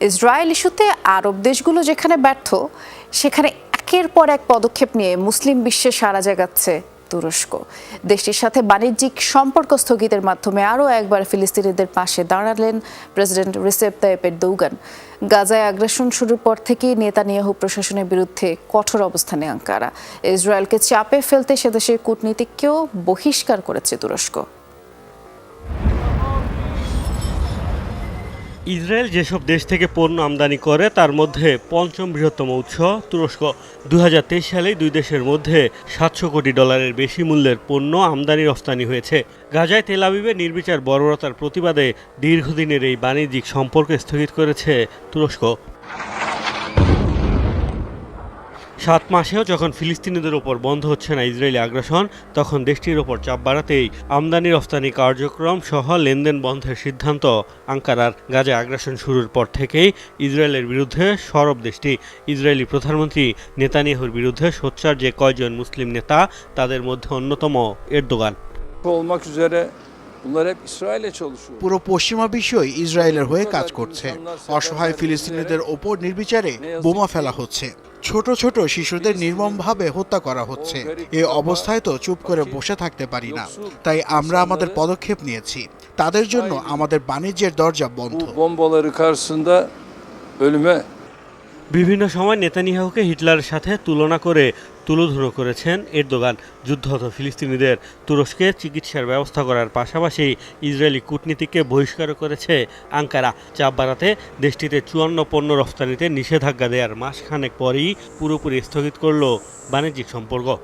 Israel ইস্যুতে আরব দেশগুলো যেখানে ব্যর্থ, সেখানে একের পর এক পদক্ষেপ নিয়ে মুসলিম বিশ্বে সারা জাগাচ্ছে তুরস্ক। দেশটির সাথে বাণিজ্যিক সম্পর্ক স্থগিতের মাধ্যমে আরও একবার ফিলিস্তিনিদের পাশে দাঁড়ালেন প্রেসিডেন্ট রিসেপ তাইপের দৌগান গাজায় আগ্রাসন শুরুর পর থেকেই নেতানিয়াহু প্রশাসনের বিরুদ্ধে কঠোর অবস্থানে আঙ্কারা। ইসরায়েলকে চাপে ফেলতে সেদেশের কূটনীতিককেও বহিষ্কার করেছে তুরস্ক। ইসরায়েল যেসব দেশ থেকে পণ্য আমদানি করে, তার মধ্যে পঞ্চম বৃহত্তম উৎস তুরস্ক। দু সালে দুই দেশের মধ্যে সাতশো কোটি ডলারের বেশি মূল্যের পণ্য আমদানি রফতানি হয়েছে। গাজায় তেল আবিবে নির্বিচার বর্বরতার প্রতিবাদে দীর্ঘদিনের এই বাণিজ্যিক সম্পর্ক স্থগিত করেছে তুরস্ক। সাত মাসেও যখন ফিলিস্তিনিদের ওপর বন্ধ হচ্ছে না ইসরায়েলি আগ্রাসন তখন দেশটির ওপর চাপ বাড়াতেই আমদানি রফতানি কার্যক্রম সহ লেনদেন বন্ধের সিদ্ধান্ত। আঙ্কারার গাজে আগ্রাসন শুরুর পর থেকেই ইসরায়েলের বিরুদ্ধে সরব দেশটি। ইসরায়েলি প্রধানমন্ত্রী নেতানিয়াহুর বিরুদ্ধে সোচ্চার যে কয়জন মুসলিম নেতা তাদের মধ্যে অন্যতম Erdogan. Olmak üzere bunlar hep İsrail'e çalışıyor. পুরো পশ্চিমা বিশ্বই ইসরায়েলের হয়ে কাজ করছে। অসহায় ফিলিস্তিনিদের ওপর নির্বিচারে বোমা ফেলা হচ্ছে। ছোট ছোট শিশুদের নির্মমভাবে হত্যা করা হচ্ছে। এ অবস্থায় তো চুপ করে বসে থাকতে পারি না। তাই আমরা আমাদের পদক্ষেপ নিয়েছি। তাদের জন্য আমাদের বাণিজ্যের দরজা বন্ধ। বিভিন্ন সময় নেতানিয়াহুকে হিটলারের সাথে তুলনা করে তুলোধুনো করেছেন এরদোগান। যুদ্ধরত ফিলিস্তিনিদের তুরস্কে চিকিৎসার ব্যবস্থা করার পাশাপাশি ইসরায়েলি কূটনীতিকে বহিষ্কার করেছে আঙ্কারা। চাপ বাড়াতে দেশটিতে চুয়ান্ন পণ্য রফতানিতে নিষেধাজ্ঞা দেওয়ার মাসখানেক পরই পুরোপুরি স্থগিত করল বাণিজ্যিক সম্পর্ক।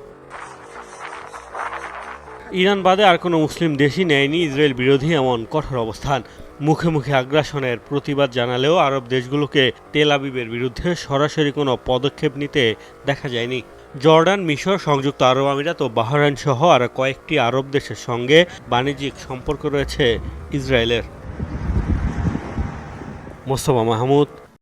ইরান বাদে আর কোনো মুসলিম দেশই নেয়নি ইসরায়েল বিরোধী এমন কঠোর অবস্থান। মুখে মুখে আগ্রাসনের প্রতিবাদ জানালেও আরব দেশগুলোকে তেল আবিবের বিরুদ্ধে সরাসরি কোনো পদক্ষেপ নিতে দেখা যায়নি। জর্ডান, মিশর, সংযুক্ত আরব আমিরাত ও বাহরাইন সহ আরও কয়েকটি আরব দেশের সঙ্গে বাণিজ্যিক সম্পর্ক রয়েছে ইসরায়েলের। মোস্তফা মাহমুদ